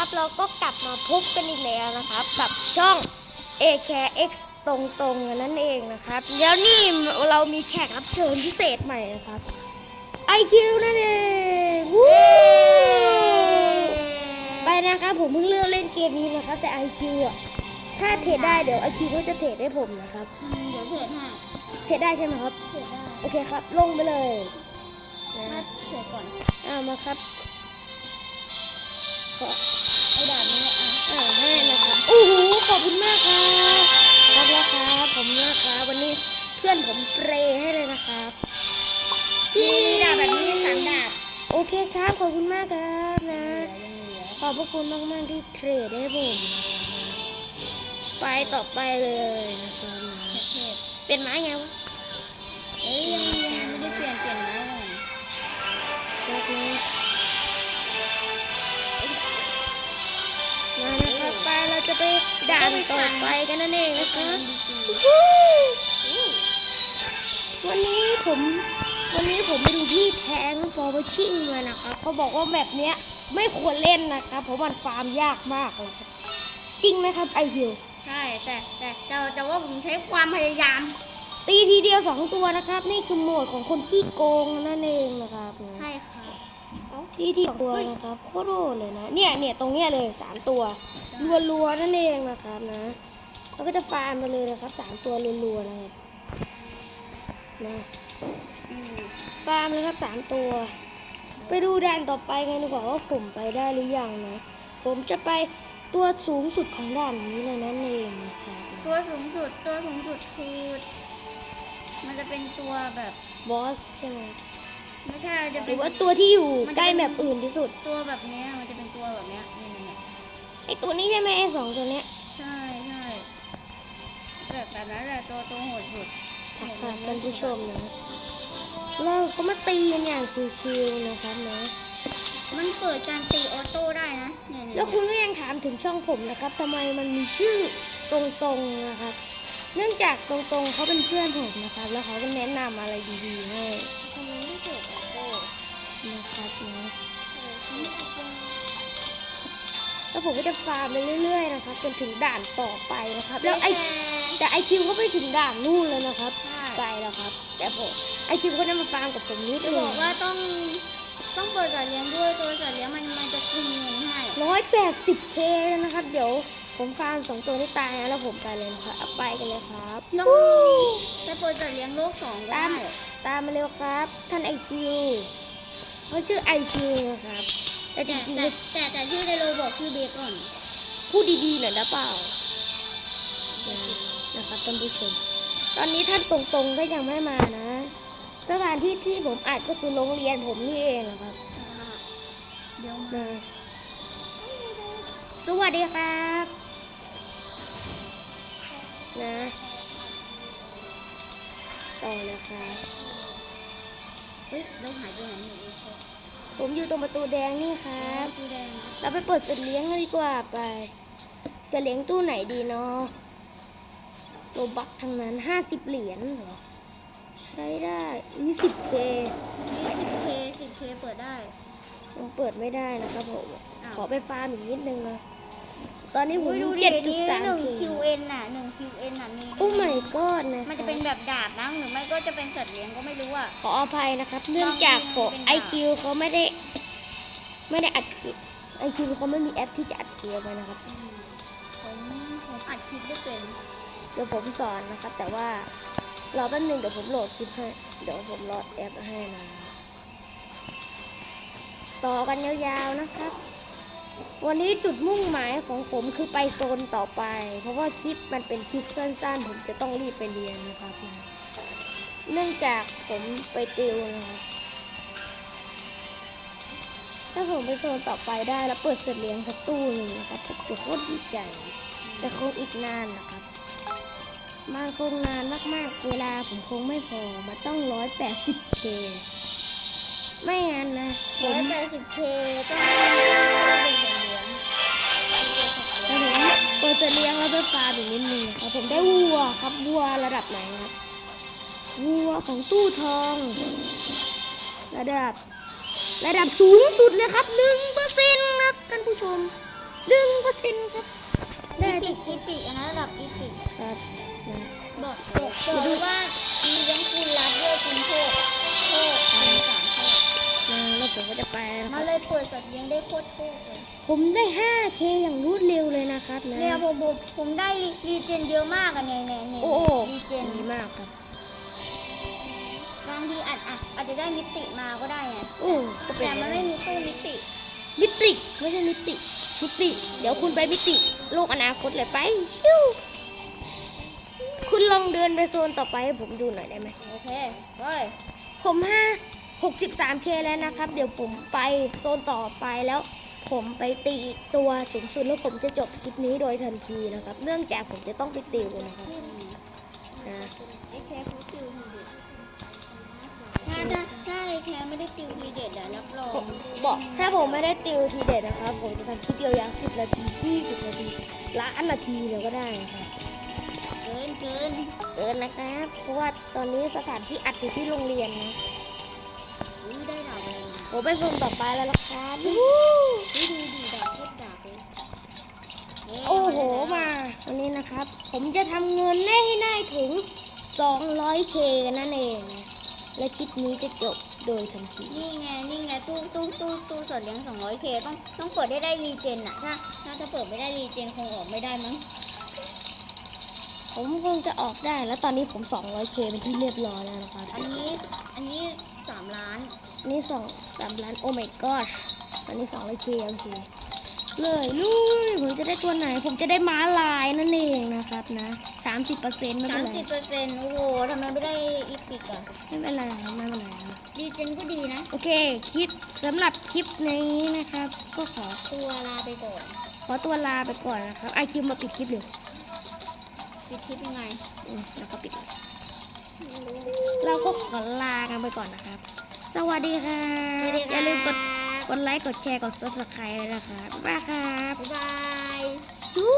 นะครับ เราก็กลับมาพบกันอีกแล้วนะครับ กับช่อง AKX ตรงๆนั่นเองนะครับเดี๋ยวนี่เรามีแขกรับเชิญพิเศษใหม่นะครับ IQ นั่นเองวู้ไปนะครับผมเพิ่งเริ่มเล่นเกมนี้นะครับ แต่ IQ อะถ้าเทรดได้เดี๋ยว IQ ก็จะเทรดให้ผมนะครับ เดี๋ยวเทรดให้เทรดได้ใช่ไหมครับ เทรดได้ โอเคครับ ลงไปเลยนะถ้าเทรดก่อนอ่ามาครับข อไอ้ด่านนี้อะอ่าให้นะครับโอ้โหขอบคุณมากครับขอบคุณครับผมมากครับวันนี้เพื่อนผมเปรย์ให้เลยนะครับมีดาบแบบนี้สามดาบโอเคครับขอบคุณมากครับนะขอบพระคุณมากมากๆที่เทรดให้ผมไปต่อไปเลยนะครับเป็นไม้ไงวะเอ้ยยังยังไม่ได้เปลี่ยนเปลี่ยนไม้ก่อน ไปเราจะไปด่านต่อไปกันนั่นเองนะครับวันนี้ผมวันนี้ผมไปดูที่แทงฟอร์บชิ่งมานะครับเขาบอกว่าแบบเนี้ยไม่ควรเล่นนะครับเพราะมันฟาร์มยากมากเลยครับจริงไหมครับไอคิวใช่แต่แต่แต่แต่ว่าผมใช้ความพยายาม ตีทีเดียวสองตัวนะครับ นี่คือโหมดของคนขี้โกงนั่นเองนะครับใช่ครั บตีทีสองตัวนะครับโคตรโหดเลยนะ เนี่ยเนี่ยตรงเนี้ยเลยสามตัวรัวๆนั่นเองนะครับนะเราก็จะฟาร์มมาเลยนะครับสามตัวรัวๆนะครับนะอืมฟาร์มเลยครับสามตัว ไปดูด่านต่อไปกันดีกว่าว่าผมไปได้หรือยังนะ ผมจะไปตัวสูงสุดของด่านนี้เลยนั่นเองนะครับตัวสูงสุดตัวสูงสุดคือมันจะเป็นตัวแบบบอสใช่ไหม ไม่ใช่จะหเป็รืน อว่าตัวที่อยู่มันจะเป็นใกล้แมปอื่นที่สุด ตัวแบบเนี้ยมันจะเป็นตัวแบบเนี้ยนี่นี่นี่ไอตัวนี้ใช่ไหมไอสองตัวเนี้ยใช่ใช่แบบแบบนั้นแหละตัวตัวโหดสุดค่ะท่านผู้ชมนะเราก็มาตีกันอย่างชิวๆนะครับนะมันเปิดการตีออโต้ได้นะเนี่ยเนี่ยแล้วคุณก็ยังถามถึงช่องผมนะครับทำไมมันมีชื่อตรงๆนะครับ เนื่องจากตรงๆเขาเป็นเพื่อนผมนะครับ แล้วเขาก็แนะนำอะไรดีๆให้ ทำไมไม่เปิดออโต้ นะครับนะเออไม่ออโต้แล้วผมก็จะฟาร์มไปเรื่อยๆนะครับจนถึงด่านต่อไปนะครับ แล้วไอแค่แต่ไอคิวก็ไปถึงด่านนู่นแล้วนะครับใช่ไกลแล้วครับ แต่ผมไอคิวก็ได้มาฟาร์มกับผมนิดจะนึบงอกว่าต้องต้องเปิดสัตว์เลี้ยงด้วยตัวสัตว์เลี้ยงมันมันจะคุมเงินให้ร้อยแปดสิบเคนะครับ เดี๋ยวผมฟาร์มสองตัวที่ตายนะแล้วผมไปเลยนะครับเอาไปกันเลยครับลองไปเปิดสัตว์เลี้ยงโลกสองก็ตามได้ตามมาเร็วครับ ท่านไอคิว เขาชื่อไอคิวนะครับแต่จแต่ริงแต่แต่แต่ชื่อในโรบอกชื่อเบคอนๆพูดดีๆหน่อยนะเปล่านะครับท่านผู้ชม ตอนนี้ท่านตรงๆก็ยังไม่มานะ สถานที่ที่ผมอัดก็คือโรงเรียนผมนี่เองนะครับเดี๋ยวมานะสวัสดีครับ นะ ต่อเลยครับ เฮ้ยเราหายไปไหนหมดเลยครับผมอยู่ตรงประตูแดงนี่ครับตู้แดงเราไปเปิดสัตว์เลี้ยงกันดีกว่าไปสัตว์เลี้ยงตู้ไหนดีเนาะโลบักทั้งนั้นห้าสิบเหรียญเหรอ ใช้ได้ยี่สิบเคนี่สิบเคสิบเคเปิดได้ ยังเปิดไม่ได้นะครับผม อ้าว ขอไปฟาร์มอีกนิดนึงนะ ตอนนี้ผมอุ้ยอดูยู่ดิเจ็ดจุดนี่สามหนึ่งเค QN น่ะหนึ่ง QN น่ะมีโอ้ my god นะมันจะเป็นแบบดาบนะหรือไม่ก็จะเป็นสัตว์เลี้ยงก็ไม่รู้อะ ขออภัยนะครับ เนื่องจากผมเป็นไอดาบคิวเขาไม่ได้ ไม่ได้อัดคลิปไอคิวเขาไม่มีแอปที่จะอัดคลิปไว้นะครับ ผมผมอัดคลิปไม่เป็นเดี๋ยวผมสอนนะครับ แต่ว่ารอแป๊บนึงเดี๋ยวผมโหลดคลิปให้ เดี๋ยวผมโหลดแอปให้นะต่อกันยาวๆนะครับ วันนี้จุดมุ่งหมายของผมคือไปโซนต่อไป เพราะว่าคลิปมันเป็นคลิปสั้นๆ ผมจะต้องรีบไปเรียนนะครับนะเนื่องจากผมไปติวนะครับถ้าผมไปโซนต่อไปได้แล้วเปิดเสร็จเลี้ยงสักตู้หนึ่งนะครับผมจะโคตรดีใจแต่คงอีกนานนะครับมันคงนานมากๆ เวลาผมคงไม่พอมันต้องร้อยแปดสิบเคไม่งั้นนะร้อยแปดสิบเคต้อง เป็นสัตว์เลี้ยงถ้าผมเปิดเสร็จเลี้ยงแล้วไปฟาร์มอีกนิดนึงครับผมได้วัวครับวัวระดับไหนครับวัวของตู้ทอง ระดับ ระดับสูงสุดเลยครับหนึ่งเปอร์เซ็นต์ครับท่านผู้ชมหนึ่งเปอร์เซ็นต์ครับได้อีที่ปิกอีปิกอันนั้นระดับอีปิกครับนะบอกบอกบอกเลยว่ามีเลี้ยงคุณรัดด้วยคุณโชคโชค ผมก็จะไปนะคมารับเลยเปิดสัตว์เลี้ยงได้โคตรโชคเลยผมได้ 5K อย่างรวดเร็วเลยนะครับนะ เนี่ยผมผมผมได้รีเจนเยอะมากอะเนี่ยเนี่ยเนี่ยโอ้โหรีเจนดีมากครับ บางทีอาจอาจอาจจะได้มิติมาก็ได้ไงโอ้ก็เป็นแต่มันไม่มีตู้มิติ มิติไม่ใช่มิติมิติ เดี๋ยวคุณไปมิติโลกอนาคตเลยไป ชิวคุณลองเดินไปโซนต่อไปให้ผมดูหน่อยได้ไหมโอเคเฮ้ยผมห้า หกสิบสามเคแล้วนะครับ เดี๋ยวผมไปโซนต่อไปแล้วผมไปตีตัวสูงสุดแล้วผมจะจบคลิปนี้โดยทันทีนะครับ เนื่องจากผมจะต้องไปติวนะครับนะไอ้แคร์เขาติวทีเด็ดถ้าถ้าถ้าไอ้แคร์ไม่ได้ติวทีเด็ดอะรับรอผงมบอกถ้าผมไม่ได้ติวทีเด็ดนะครับ ผมจะทำคลิปยาวๆสิบนาทียี่สิบนาทีล้านนาทีเลยก็ได้นะครับเกินเกินเออนะครับเพราะว่าตอนนี้สถานที่อัดอยู่ที่โรงเรียนนะ ผมไปโซนต่อไปแล้วละครับอุ้ยดูดีดาบโคตรดาบเลยเย้โอ้โหมาวันนี้นะครับ ผมจะทำเงินได้ให้ได้ถึง 200k นั่นเองนะและคลิปนี้จะจบโดยทันทีนี่ไงนี่ไงตู้ตู้ตู้ตู้สดเลี้ยง 200k ต้องต้องเปิดได้ได้รีเจนอะถ้าถ้าถ้าเปิดไม่ได้รีเจนคงออกไม่ได้มั้งผมคงจะออกได้แล้วตอนนี้ผม 200k เป็นที่เรียบร้อยแล้วนะครับ อันนี้อันนี้สามล้าน อันนี่สอง สามล้านโอ้ my god ตอนนี้ 200k โอเคเลยลุยผมจะได้ตัวไหน ผมจะได้ม้าลายนั่นเองนะครับนะ30%ไม่สาเป็นมไรสิบเปอร์เซ็นต์โอ้โหทำไมไม่ได้อีปิกอะไม่เป็นไรครับไม่เป็นไรครับรีเจนก็ดีนะ โอเค คลิปสำหรับคลิปนี้นะครับ ก็ขอตัวลาไปก่อนขอตัวลาไปก่อนนะครับไอคิวมาปิดคลิปเร็วปิดคลิปยังไง อืมแล้วก็ปิดเลยเราก็ขอลากันไปก่อนนะครับ สวัสดีค่ะอย่าลืมกดกดไลค์กดแชร์กด subscribe ด้วยนะคะบ๊ายบายครับ๊ายบาย ยู